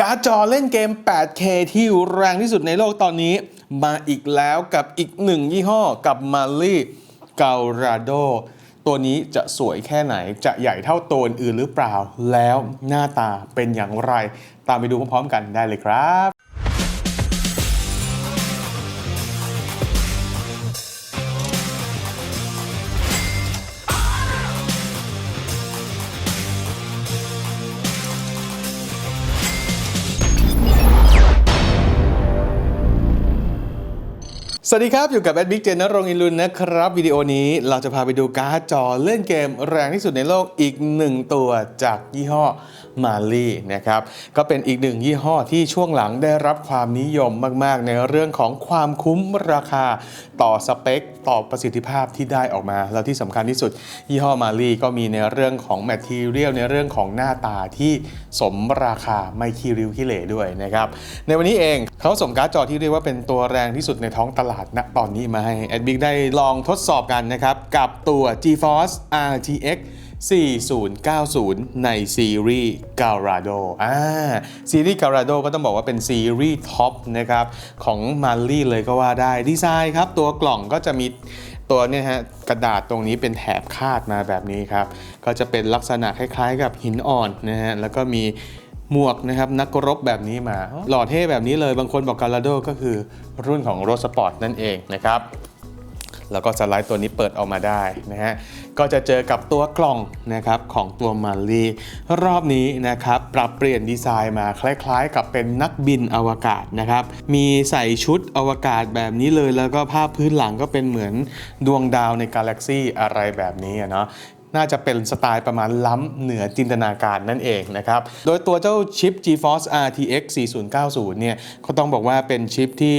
การ์ดจอเล่นเกม 8K ที่แรงที่สุดในโลกตอนนี้ มาอีกแล้วกับอีกหนึ่งยี่ห้อกับมาลี่เกา a าโดตัวนี้จะสวยแค่ไหนจะใหญ่เท่าตัวอื่นหรือเปล่า แล้วหน้าตาเป็นอย่างไร ตามไปดูพร้อมๆกันได้เลยครับ สวัสดีครับ อยู่กับแอดบิ๊กเจนนรงอินลุนนะครับ วิดีโอนี้เราจะพาไปดูการ์ดจอเล่นเกมแรงที่สุดในโลกอีกหนึ่งตัวจากยี่ห้อ มาลีนะครับก็เป็นอีกหนึ่งยี่ห้อที่ช่วงหลังได้รับความนิยมมาก ๆ ในเรื่องของความคุ้มราคาต่อสเปค ต่อประสิทธิภาพที่ได้ออกมา แล้วที่สำคัญที่สุด ยี่ห้อมาลีก็มีในเรื่องของแมทเทียลในเรื่องของหน้าตาที่สมราคาไม่ขี้ริ้วขี้เหร่ด้วยนะครับในวันนี้เองเขาส่งการ์ดจอที่เรียกว่าเป็นตัวแรงที่สุดในท้องตลาดณตอนนี้มาให้แอดบิ๊กได้ลองทดสอบกันนะครับกับตัว GeForce RTX 4090 ในซีรีส์ Gallardo อ่าซีรีส์ Gallardo ก็ต้องบอกว่าเป็นซีรีส์ท็อปนะครับของมาลี่เลยก็ว่าได้ดีไซน์ครับ ตัวกล่องก็จะมีตัวเนี่ยฮะกระดาษตรงนี้เป็นแถบคาดมาแบบนี้ครับ ก็จะเป็นลักษณะคล้ายๆ กับหินอ่อนนะฮะแล้วก็มีหมวกนะครับนักรบแบบนี้มา หล่อเท่แบบนี้เลยบางคนบอกกาลาโดก็คือรุ่นของโรสปอร์ตนั่นเองนะครับ แล้วก็สไลด์ตัวนี้เปิดออกมาได้นะฮะก็จะเจอกับตัวกล่องนะครับของตัวมาลีรอบนี้นะครับปรับเปลี่ยนดีไซน์มาคล้ายๆ กับเป็นนักบินอวกาศนะครับมีใส่ชุดอวกาศแบบนี้เลยแล้วก็ภาพพื้นหลังก็เป็นเหมือนดวงดาวในกาแล็กซี่อะไรแบบนี้เนาะน่าจะเป็นสไตล์ประมาณล้ำเหนือจินตนาการนั่นเองนะครับ โดยตัวเจ้าชิป GeForce RTX 4090 เนี่ย ก็ต้องบอกว่าเป็นชิปที่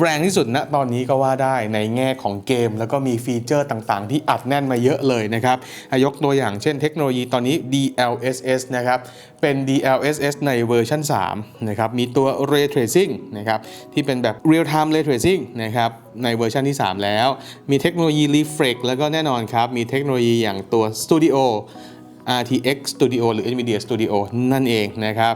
แรงที่สุดณตอนนี้ก็ว่าได้ในแง่ของเกม แล้วก็มีฟีเจอร์ต่างๆ ที่อัดแน่นมาเยอะเลยนะครับยกตัวอย่างเช่นเทคโนโลยีตอนนี้ DLSS นะครับเป็น DLSS ในเวอร์ชัน3นะครับมีตัว Ray Tracing นะครับที่เป็นแบบ Real Time Ray Tracing นะครับในเวอร์ชันที่ 3 แล้ว มีเทคโนโลยี Reflex แล้วก็แน่นอนครับมีเทคโนโลยีอย่างตัว Studio RTX Studio หรือ NVIDIA Studio นั่นเองนะครับ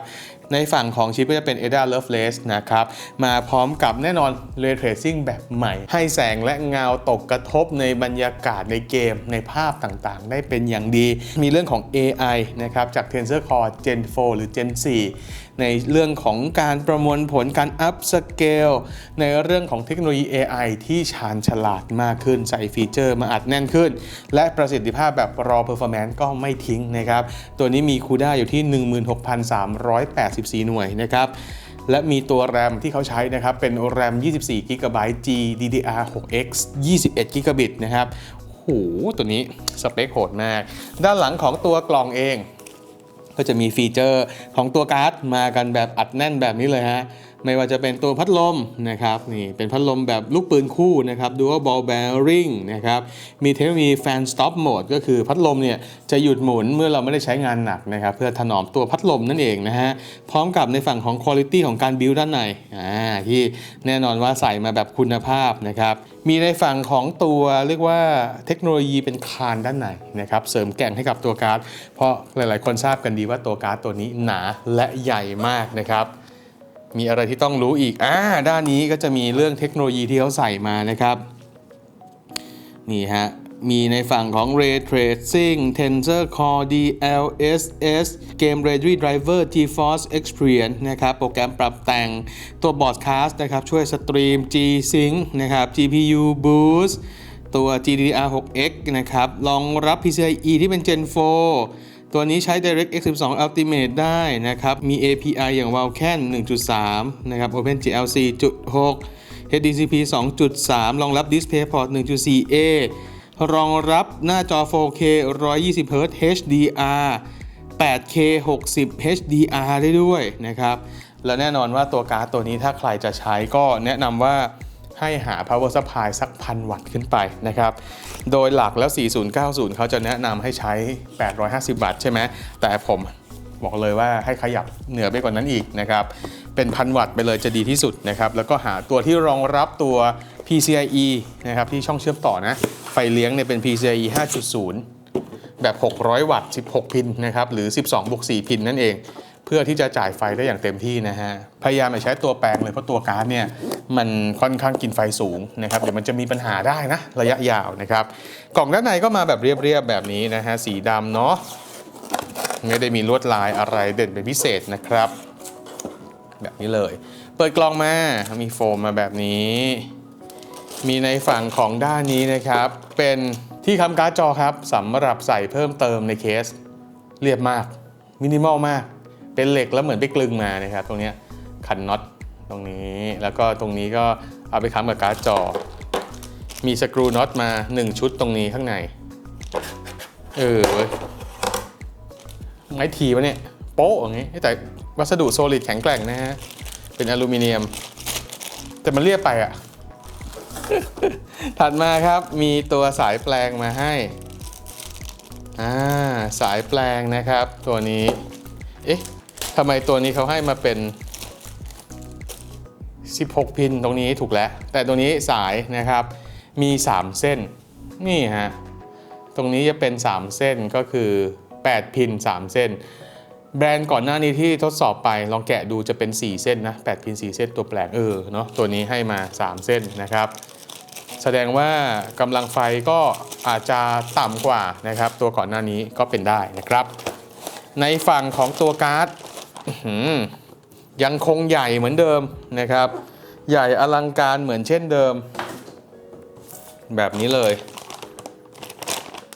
ในฝั่งของชิปก็จะเป็น Ada Lovelace นะครับ มาพร้อมกับแน่นอน Ray Tracing แบบใหม่ ให้แสงและเงาตกกระทบในบรรยากาศในเกมในภาพต่างๆ ได้เป็นอย่างดี มีเรื่องของ AI นะครับ จาก Tensor Core Gen 4 หรือ Gen 4 ในเรื่องของการประมวลผลการ up scale ในเรื่องของเทคโนโลยี AI ที่ชาญฉลาดมากขึ้น ใส่ฟีเจอร์มาอัดแน่นขึ้น และประสิทธิภาพแบบ raw performance ก็ไม่ทิ้งนะครับ ตัวนี้มี CUDA อยู่ที่ 16,384 หน่วยนะครับและมีตัวแรมที่เขาใช้นะครับ เป็นแรม 24 g b GDDR6X 21 g b นะครับโอ้โหตัวนี้สเปคโหดมาก ด้านหลังของตัวกล่องเอง ก็จะมีฟีเจอร์ของตัวการ์ดมากันแบบอัดแน่นแบบนี้เลยฮะ ไม่ว่าจะเป็นตัวพัดลมนะครับนี่เป็นพัดลมแบบลูกปืนคู่นะครับ dual ball bearing นะครับมีเทคโนโลยี fan stop mode ก็คือพัดลมเนี่ยจะหยุดหมุนเมื่อเราไม่ได้ใช้งานหนักนะครับเพื่อถนอมตัวพัดลมนั่นเองนะฮะพร้อมกับในฝั่งของ quality ของการ build ด้านในอ่าที่แน่นอนว่าใส่มาแบบคุณภาพนะครับมีในฝั่งของตัวเรียกว่าเทคโนโลยีเป็นคานด้านในนะครับเสริมแก่งให้กับตัวการ์ดเพราะหลาย ๆ คนทราบกันดีว่าตัวการ์ดตัวนี้หนาและใหญ่มากนะครับ มีอะไรที่ต้องรู้อีกอ่าด้านนี้ก็จะมีเรื่องเทคโนโลยีที่เขาใส่มานะครับ นี่ฮะ มีในฝั่งของ Ray Tracing Tensor Core DLSS Game Ready Driver GeForce Experience นะครับ โปรแกรมปรับแต่งตัว Broadcast นะครับ ช่วยสตรีม G-Sync นะครับ GPU Boost ตัว GDDR6X นะครับ รองรับ PCIe ที่เป็น Gen 4 ตัวนี้ใช้ DirectX 12 Ultimate ได้นะครับ มี API อย่าง Vulkan 1.3 นะครับ OpenGL 4.6 HDCP 2.3 รองรับ DisplayPort 1.4A รองรับหน้าจอ 4K 120Hz HDR 8K 60 HDR ได้ด้วยนะครับ และแน่นอนว่าตัวการ์ดตัวนี้ถ้าใครจะใช้ก็แนะนำว่า ให้หา power supply สักพันวัตต์ขึ้นไปนะครับ โดยหลักแล้ว 4090 เขาจะแนะนำให้ใช้ 850 วัตต์ใช่ไหม แต่ผมบอกเลยว่าให้ขยับเหนือไปกว่านั้นอีกนะครับ เป็นพันวัตต์ไปเลยจะดีที่สุดนะครับ แล้วก็หาตัวที่รองรับตัว PCIe นะครับที่ช่องเชื่อมต่อนะ ไฟเลี้ยงเนี่ยเป็น PCIe 5.0 แบบ 600 วัตต์ 16 พินนะครับ หรือ 12บวก4พินนั่นเอง พื่อที่จะจ่ายไฟได้อย่างเต็มที่นะฮะ พยายามอย่าใช้ตัวแปลงเลยเพราะตัวการ์ดเนี่ยมันค่อนข้างกินไฟสูงนะครับเดี๋ยวมันจะมีปัญหาได้นะระยะยาวนะครับ กล่องด้านในก็มาแบบเรียบๆแบบนี้นะฮะสีดำเนาะไม่ได้มีลวดลายอะไรเด่นเป็นพิเศษนะครับ แบบนี้เลย เปิดกล่องมา มีโฟมมาแบบนี้ มีในฝั่งของด้านนี้นะครับ เป็นที่คำการ์ดจอครับสำหรับใส่เพิ่มเติมในเคส เรียบมาก มินิมอลมาก เป็นเหล็กแล้วเหมือนไปกลึงมานะครับ ตรงนี้ขันน็อตตรงนี้ แล้วก็ตรงนี้ก็เอาไปค้ำกับการ์ดจอ มีสกรูน็อตมา 1 ชุดตรงนี้ข้างใน เออเว้ยไม้ทีวะเนี่ย โป๊ะอย่างงี้ แต่วัสดุโซลิดแข็งแกร่งนะฮะ เป็นอลูมิเนียม แต่มันเรียบไปอะถัดมาครับมีตัวสายแปลงมาให้อ่าสายแปลงนะครับ ตัวนี้ เอ๊ะ ทำไมตัวนี้เขาให้มาเป็น 16 พินตรงนี้ถูกแล้ว แต่ตัวนี้สายนะครับมี 3 เส้นนี่ฮะตรงนี้จะเป็น 3 เส้นก็คือ 8 พิน 3 เส้น แบรนด์ก่อนหน้านี้ที่ทดสอบไปลองแกะดูจะเป็น 4 เส้นนะ8พิน 4 เส้นตัวแปลงเออเนาะตัวนี้ให้มา 3 เส้นนะครับ แสดงว่ากำลังไฟก็อาจจะต่ำกว่านะครับ ตัวก่อนหน้านี้ก็เป็นได้นะครับ ในฝั่งของตัวการ์ด ยังคงใหญ่เหมือนเดิมนะครับ ใหญ่อลังการเหมือนเช่นเดิม แบบนี้เลย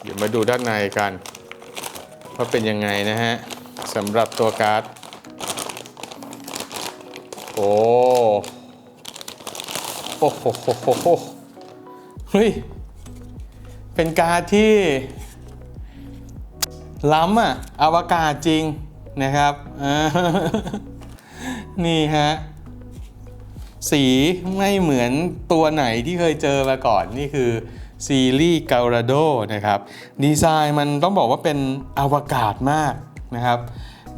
เดี๋ยวมาดูด้านในกันว่าเป็นยังไงนะฮะสำหรับตัวการ์ด โอ้โอ้โหโหโหโหเฮ้ย เป็นการ์ดที่ล้ำอะอวกาศจริง นะครับนี่ฮะสีไม่เหมือนตัวไหนที่เคยเจอมาก่อนนี่คือซีรีส์ g a r a d o นะครับดีไซน์มันต้องบอกว่าเป็นอวกาศมากนะครับ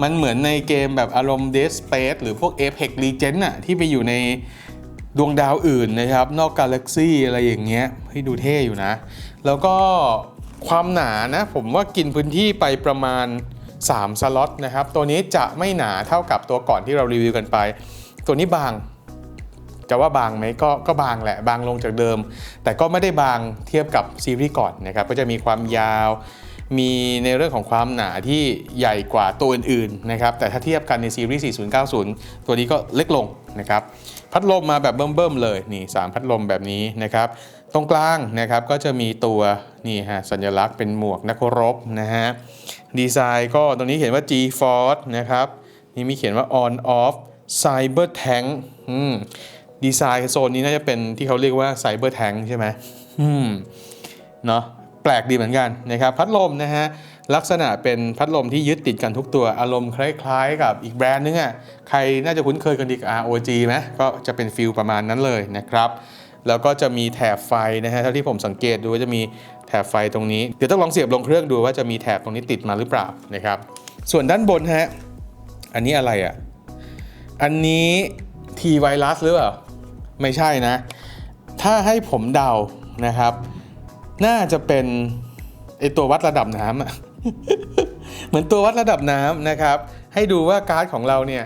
มันเหมือนในเกมแบบอารมณ์ Dead Space หรือพวก Apex Legends อะที่ไปอยู่ในดวงดาวอื่นนะครับ นอกกาแล็กซี่อะไรอย่างเงี้ยให้ดูเท่อยู่นะ แล้วก็ความหนานะ ผมว่ากินพื้นที่ไปประมาณ 3 สล็อตนะครับ ตัวนี้จะไม่หนาเท่ากับตัวก่อนที่เรารีวิวกันไป ตัวนี้บาง จะว่าบางไหมก็ก็บางแหละ บางลงจากเดิม แต่ก็ไม่ได้บางเทียบกับซีรีส์ก่อนนะครับ ก็จะมีความยาว มีในเรื่องของความหนาที่ใหญ่กว่าตัวอื่นๆนะครับ แต่ถ้าเทียบกันในซีรีส์ 4090 ตัวนี้ก็เล็กลงนะครับ พัดลมมาแบบเบิ่มๆเลย นี่ 3 พัดลมแบบนี้นะครับ ตรงกลางนะครับก็จะมีตัวนี่ฮะสัญลักษณ์เป็นหมวกนักรบนะฮะดีไซน์ก็ตรงนี้เขียนว่า G-Force นะครับนี่มีเขียนว่า on off cyber tank อืมดีไซน์โซนนี้น่าจะเป็นที่เขาเรียกว่า cyber tank ใช่ไหมอืมเนาะแปลกดีเหมือนกันนะครับพัดลมนะฮะลักษณะเป็นพัดลมที่ยึดติดกันทุกตัวอารมณ์คล้ายๆ กับอีกแบรนด์นึงอะใครน่าจะคุ้นเคยกันดีกับ ROG ไหมก็จะเป็นฟิลประมาณนั้นเลยนะครับ แล้วก็จะมีแถบไฟนะฮะเท่าที่ผมสังเกตดูว่าจะมีแถบไฟตรงนี้ เดี๋ยวต้องลองเสียบลงเครื่องดูว่าจะมีแถบตรงนี้ติดมาหรือเปล่านะครับ ส่วนด้านบนฮะ อันนี้อะไรอะ อันนี้ทีไวรัสหรือเปล่า ไม่ใช่นะ ถ้าให้ผมเดานะครับ น่าจะเป็นไอตัววัดระดับน้ำอะเหมือนตัววัดระดับน้ำนะครับ ให้ดูว่าการ์ดของเราเนี่ย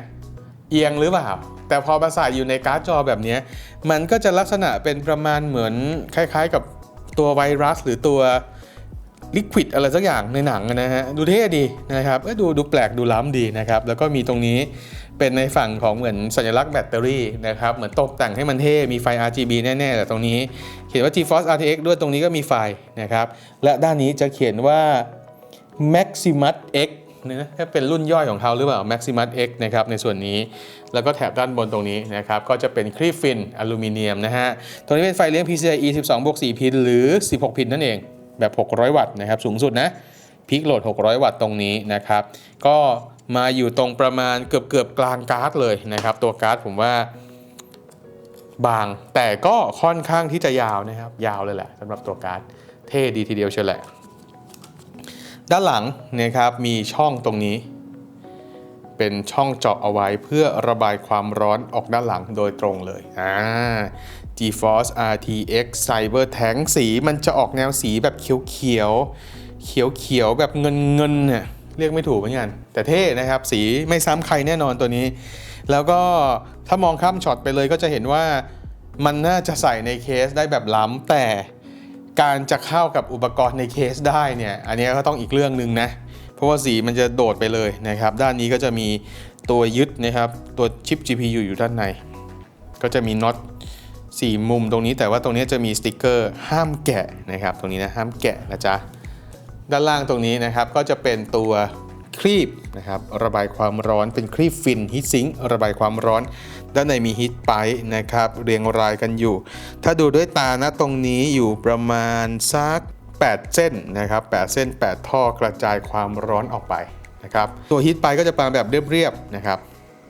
เอียงหรือเปล่า แต่พอมาใส่อยู่ในการ์ดจอแบบนี้ มันก็จะลักษณะเป็นประมาณเหมือนคล้ายๆกับตัวไวรัส หรือตัวลิควิดอะไรสักอย่างในหนังนะฮะ ดูเท่ดีนะครับเอ้ยดูดูแปลกดูล้ำดีนะครับ แล้วก็มีตรงนี้เป็นในฝั่งของเหมือนสัญลักษณ์แบตเตอรี่นะครับ เหมือนตกแต่งให้มันเท่ มีไฟ RGB แน่ ๆ แต่ตรงนี้ เขียนว่า GeForce RTX ด้วยตรงนี้ก็มีไฟนะครับ และด้านนี้จะเขียนว่า Maximus X นะถ้าเป็นรุ่นย่อยของเขาหรือเปล่า Maximus X นะครับในส่วนนี้ แล้วก็แถบด้านบนตรงนี้นะครับก็จะเป็นครีบฟินอลูมิเนียมนะฮะตัวนี้เป็นไฟเลี้ยง PCIe 12บวก4พินหรือ 16 พินนั่นเองแบบ 600 วัตต์นะครับสูงสุดนะพีคโหลด 600 วัตต์ตรงนี้นะครับก็มาอยู่ตรงประมาณเกือบเกือบกลางการ์ดเลยนะครับตัวการ์ดผมว่าบางแต่ก็ค่อนข้างที่จะยาวนะครับยาวเลยแหละสำหรับตัวการ์ดเท่ดีทีเดียวเชียวแหละ ด้านหลังนะครับมีช่องตรงนี้ เป็นช่องเจาะเอาไว้เพื่อระบายความร้อนออกด้านหลังโดยตรงเลยอ่า GeForce RTX Cyber Tank สีมันจะออกแนวสีแบบเขียวเขียวๆเขียวเขียวๆแบบเงินเงินๆเนี่ยเรียกไม่ถูกเหมือนกันแต่เท่นะครับสีไม่ซ้ำใครแน่นอนตัวนี้ แล้วก็ถ้ามองข้ามช็อตไปเลยก็จะเห็นว่ามันน่าจะใส่ในเคสได้แบบล้ำแต่ การจะเข้ากับอุปกรณ์ในเคสได้เนี่ยอันนี้ก็ต้องอีกเรื่องหนึ่งนะเพราะว่าสีมันจะโดดไปเลยนะครับด้านนี้ก็จะมีตัวยึดนะครับตัวชิป GPU อยู่ด้านใน ก็จะมีน็อตสี่มุมตรงนี้แต่ว่าตรงนี้จะมีสติกเกอร์ห้ามแกะนะครับตรงนี้นะห้ามแกะนะจ๊ะด้านล่างตรงนี้นะครับก็จะเป็นตัวครีบนะครับระบายความร้อนเป็นครีบฟินฮีทซิงระบายความร้อน ด้านในมีฮีทไปนะครับ เรียงรายกันอยู่ ถ้าดูด้วยตานะตรงนี้อยู่ประมาณสัก 8 เส้นนะครับ8เส้น 8 ท่อกระจายความร้อนออกไปนะครับ ตัวฮีทไปก็จะมาแบบเรียบๆนะครับ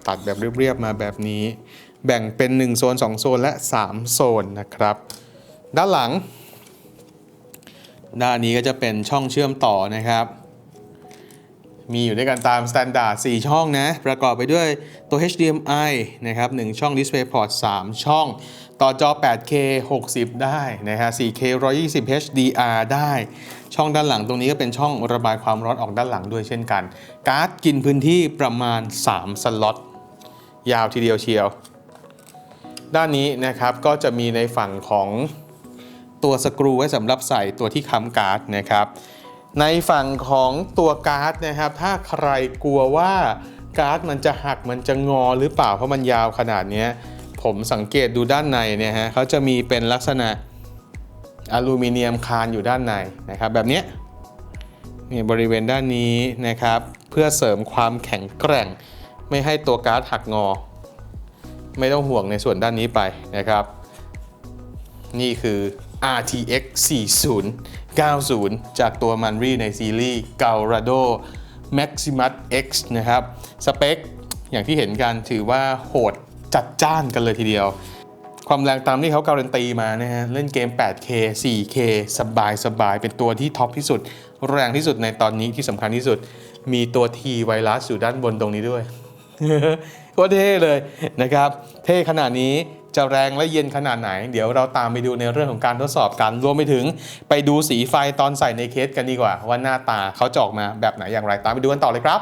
ตัดแบบเรียบๆมาแบบนี้ แบ่งเป็น 1 โซน 2 โซนและ 3 โซนนะครับ ด้านหลัง ด้านนี้ก็จะเป็นช่องเชื่อมต่อนะครับ มีอยู่ด้วยกันตามสแตนดาร์ด4ช่องนะ ประกอบไปด้วยตัว HDMI นะครับ 1 ช่อง DisplayPort 3 ช่อง ต่อจอ 8K 60 ได้นะฮะ 4K 120 HDR ได้ ช่องด้านหลังตรงนี้ก็เป็นช่องระบายความร้อนออกด้านหลังด้วยเช่นกัน การ์ดกินพื้นที่ประมาณ 3 สล็อต ยาวทีเดียวเชียว ด้านนี้นะครับก็จะมีในฝั่งของตัวสกรูไว้สำหรับใส่ตัวที่ค้ำการ์ดนะครับ ในฝั่งของตัวการ์ดนะครับ ถ้าใครกลัวว่าการ์ดมันจะหักมันจะงอหรือเปล่าเพราะมันยาวขนาดนี้ผมสังเกตดูด้านในเนี่ยฮะเขาจะมีเป็นลักษณะอลูมิเนียมคานอยู่ด้านในนะครับแบบนี้นี่บริเวณด้านนี้นะครับ เพื่อเสริมความแข็งแกร่ง ไม่ให้ตัวการ์ดหักงอ ไม่ต้องห่วงในส่วนด้านนี้ไปนะครับ นี่คือ RTX 4090 จากตัวมันรีในซีรีส์ Gallardo Maximus X นะครับ สเปค อย่างที่เห็นกันถือว่าโหดจัดจ้านกันเลยทีเดียว ความแรงตามที่เขาการันตีมานะฮะ เล่นเกม 8K 4K สบายสบาย เป็นตัวที่ท็อปที่สุด แรงที่สุดในตอนนี้ที่สำคัญที่สุด มีตัว T ไวรัสอยู่ด้านบนตรงนี้ด้วยโคตรเท่เลยนะครับ เท่ขนาดนี้ จะแรงและเย็นขนาดไหน เดี๋ยวเราตามไปดูในเรื่องของการทดสอบกันรวมไปถึงไปดูสีไฟตอนใส่ในเคสกันดีกว่า ว่าหน้าตาเขาจะออกมาแบบไหนอย่างไรตามไปดูกันต่อเลยครับ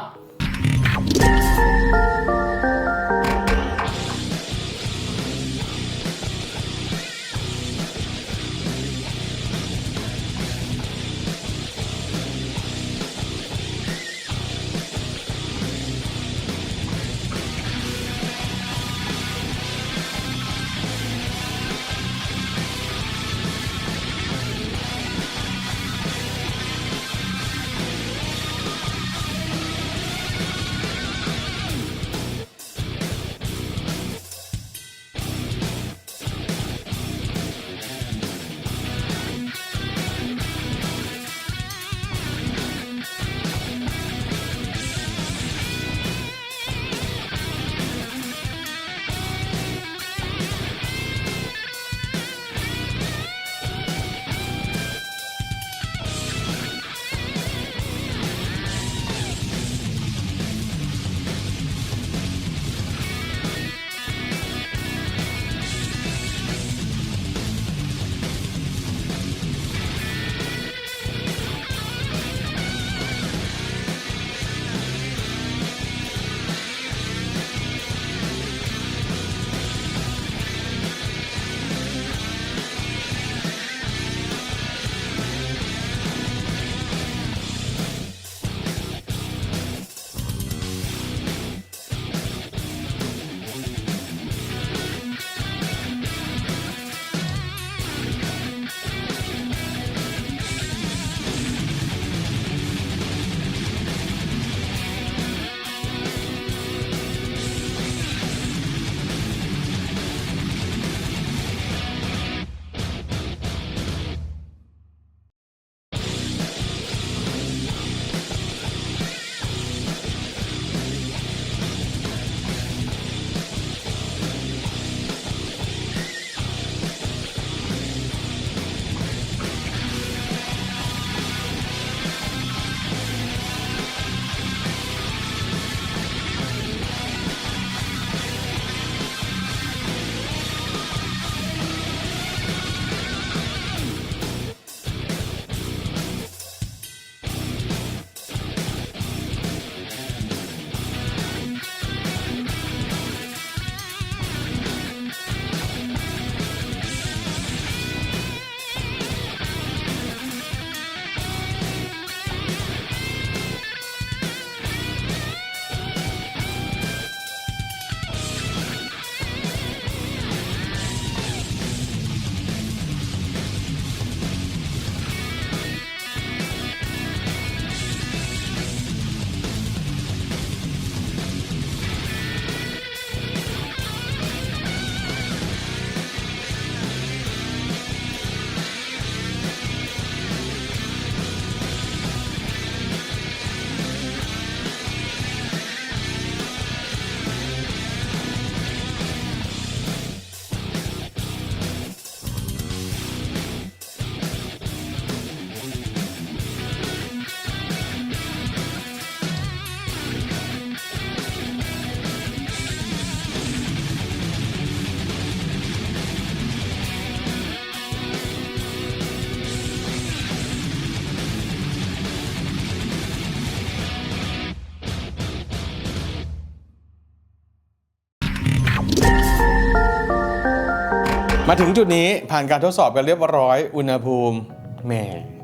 มาถึงจุดนี้ผ่านการทดสอบกันเรียบร้อย อุณหภูมิแหม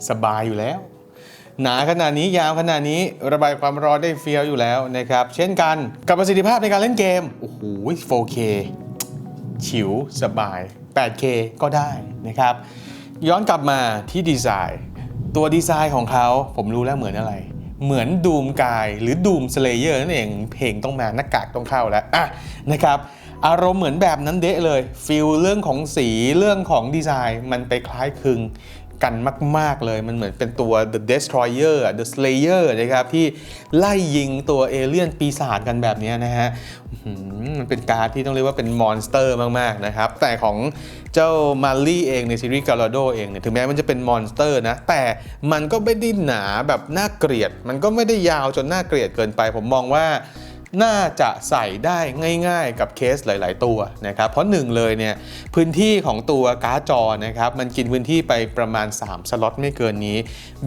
สบายอยู่แล้ว หนาขนาดนี้ยาวขนาดนี้ระบายความร้อนได้เฟี้ยวอยู่แล้วนะครับ เช่นกันกับประสิทธิภาพในการเล่นเกม โอ้โห 4K ฉิวสบาย 8K ก็ได้นะครับ ย้อนกลับมาที่ดีไซน์ ตัวดีไซน์ของเขาผมรู้แล้วเหมือนอะไร เหมือนดูมกายหรือดูมสเลเยอร์นั่นเองเพลงต้องมาหน้ากากต้องเข้าแล้วอะนะครับ อารมณ์เหมือนแบบนั้นเดะเลยฟิลเรื่องของสีเรื่องของดีไซน์ มันไปคล้ายคลึงกันมาก ๆ เลยมันเหมือนเป็นตัว The Destroyer The Slayer นะครับที่ไล่ยิงตัวเอเลี่ยนปีศาจกันแบบนี้นะฮะมันเป็นการดที่ต้องเรียกว่าเป็นมอนสเตอร์มาก ๆ นะครับ แต่ของเจ้ามารี่เองในซีรีส์กาลาโดเองเนี่ยถึงแม้มันจะเป็นมอนสเตอร์นะ แต่มันก็ไม่ได้หนาแบบน่าเกลียด มันก็ไม่ได้ยาวจนน่าเกลียดเกินไป ผมมองว่า น่าจะใส่ได้ง่ายๆ กับเคสหลาย ๆ ตัวนะครับ เพราะหนึ่งเลยเนี่ยพื้นที่ของตัวการ์ดจอนะครับมันกินพื้นที่ไปประมาณ 3 สล็อตไม่เกินนี้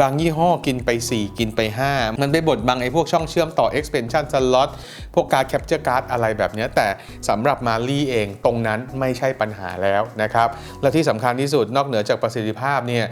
บางยี่ห้อกินไป 4 กินไป 5 มันไปบดบังไอ้พวกช่องเชื่อมต่อ expansion slot พวกการ์ด capture card อะไรแบบนี้แต่สำหรับมาลี่เองตรงนั้นไม่ใช่ปัญหาแล้วนะครับและที่สำคัญที่สุดนอกเหนือจากประสิทธิภาพเนี่ย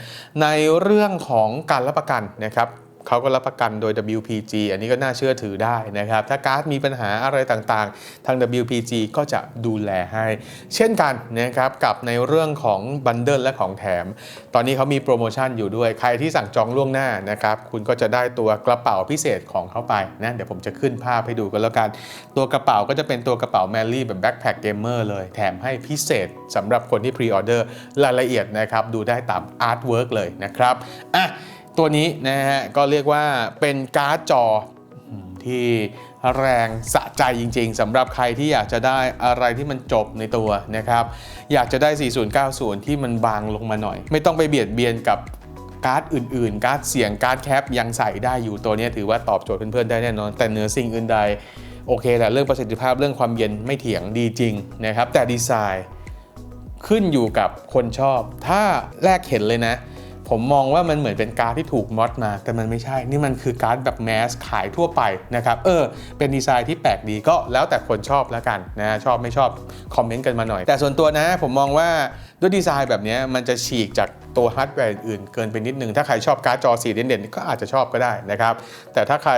ในเรื่องของการรับประกันนะครับ เขาก็รับประกันโดย WPG อันนี้ก็น่าเชื่อถือได้นะครับ ถ้าการ์ดมีปัญหาอะไรต่างๆ ทาง WPG ก็จะดูแลให้ เช่นกันนะครับกับในเรื่องของบันเดิลและของแถม ตอนนี้เขามีโปรโมชั่นอยู่ด้วย ใครที่สั่งจองล่วงหน้านะครับคุณก็จะได้ตัวกระเป๋าพิเศษของเขาไปนะเดี๋ยวผมจะขึ้นภาพให้ดูกันแล้วกัน ตัวกระเป๋าก็จะเป็นตัวกระเป๋าแมรี่แบบแบ็คแพคเกมเมอร์เลย แถมให้พิเศษสำหรับคนที่พรีออเดอร์รายละเอียดนะครับดูได้ตามอาร์ตเวิร์กเลยนะครับอะ ตัวนี้นะฮะก็เรียกว่าเป็นการ์ดจอที่แรงสะใจจริง ๆสำหรับใครที่อยากจะได้อะไรที่มันจบในตัวนะครับ อยากจะได้ 4090 ที่มันบางลงมาหน่อย ไม่ต้องไปเบียดเบียนกับการ์ดอื่นๆ การ์ดเสียงการ์ดแคปยังใส่ได้อยู่ตัวนี้ถือว่าตอบโจทย์เพื่อนๆได้แน่นอน แต่เนื้อสิ่งอื่นใดโอเคแหละเรื่องประสิทธิภาพเรื่องความเย็นไม่เถียงดีจริงนะครับแต่ดีไซน์ขึ้นอยู่กับคนชอบ ถ้าแรกเห็นเลยนะ ผมมองว่ามันเหมือนเป็นการ์ดที่ถูกมอดมา แต่มันไม่ใช่ นี่มันคือการ์ดแบบแมสขายทั่วไปนะครับ เออ เป็นดีไซน์ที่แปลกดีก็แล้วแต่คนชอบแล้วกันนะ ชอบไม่ชอบคอมเมนต์กันมาหน่อย แต่ส่วนตัวนะผมมองว่าด้วยดีไซน์แบบนี้มันจะฉีกจากตัวฮาร์ดแวร์อื่นๆเกินไปนิดนึง ถ้าใครชอบการ์ดจอสีเด่นๆ ก็อาจจะชอบก็ได้นะครับ แต่ถ้าใคร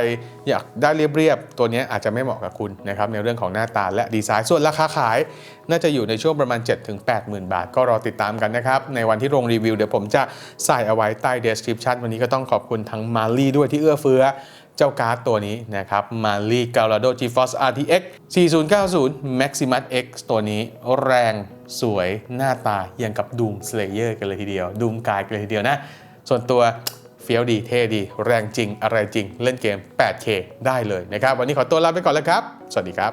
อยากได้เรียบๆ ตัวนี้อาจจะไม่เหมาะกับคุณนะครับในเรื่องของหน้าตาและดีไซน์ส่วนราคาขาย น่าจะอยู่ในช่วงประมาณ 7-80,000 บาท ก็รอติดตามกันนะครับ ในวันที่ลงรีวิวเดี๋ยวผมจะใส่เอาไว้ใต้ description วันนี้ก็ต้องขอบคุณทั้งมารีด้วยที่เอื้อเฟื้อ เจ้าการ์ดตัวนี้นะครับมารีกาลาโด GeForce RTX 4090 Maximus X ตัวนี้แรงสวยหน้าตาอยังกับ Doom Slayer กันเลยทีเดียว Doom กายกันเลยทีเดียวนะ ส่วนตัวเฟี้ยวดีเท่ดี แรงจริงอะไรจริง เล่นเกม 8K ได้เลยนะครับ วันนี้ขอตัวลาไปก่อนแล้วครับ สวัสดีครับ